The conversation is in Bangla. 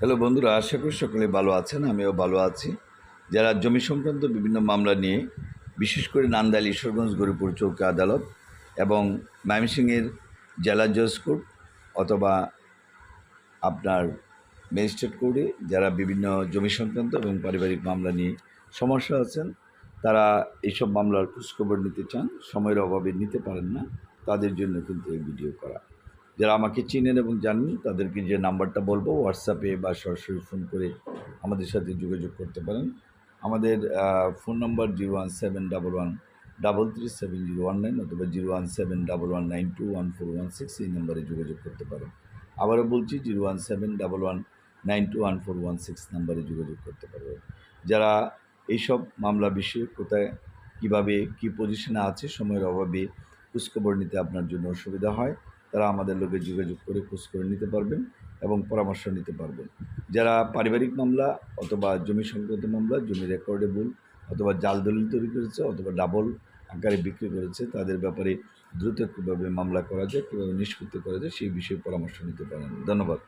হ্যালো বন্ধুরা, আশা করি সকলে ভালো আছেন, আমিও ভালো আছি। যারা জমি সংক্রান্ত বিভিন্ন মামলা নিয়ে, বিশেষ করে নান্দাইল ঈশ্বরগঞ্জ গরিপুর চৌকি আদালত এবং ময়মনসিংহের জেলা জজ কোর্ট অথবা আপনার ম্যাজিস্ট্রেট কোর্টে যারা বিভিন্ন জমি সংক্রান্ত এবং পারিবারিক মামলা নিয়ে সমস্যা আছেন, তারা এইসব মামলার খোঁজখবর নিতে চান, সময়ের অভাবে নিতে পারেন না, তাদের জন্য কিন্তু এই ভিডিও করা। যারা আমাকে চিনেন এবং জানেন, তাদেরকে যে নাম্বারটা বলব, হোয়াটসঅ্যাপে বা সরাসরি ফোন করে আমাদের সাথে যোগাযোগ করতে পারেন। আমাদের phone number zero one seven double one double three seven zero one nine অথবা zero one seven double one nine two one four one six এই নাম্বারে যোগাযোগ করতে পারেন। আবারও বলছি, zero one seven double one nine two one four one six নাম্বারে যোগাযোগ করতে পারবেন। যারা এইসব মামলা বিষয়ে কোথায়, কীভাবে, কী পজিশনে আছে, সময়ের অভাবে খোঁজখবর নিতে আপনার জন্য অসুবিধা হয় তারা আমাদের লোকে যোগাযোগ করে খোঁজ করে নিতে পারবেন এবং পরামর্শ নিতে পারবেন। যারা পারিবারিক মামলা অথবা জমি সংক্রান্ত মামলা, জমি রেকর্ডে রেকর্ডেবল অথবা জাল দলিল তৈরি করেছে অথবা ডাবল আকারে বিক্রি করেছে, তাদের ব্যাপারে দ্রুত কীভাবে মামলা করা যায়, কীভাবে নিষ্পত্তি করা যায়, সেই বিষয়ে পরামর্শ নিতে পারেন। ধন্যবাদ।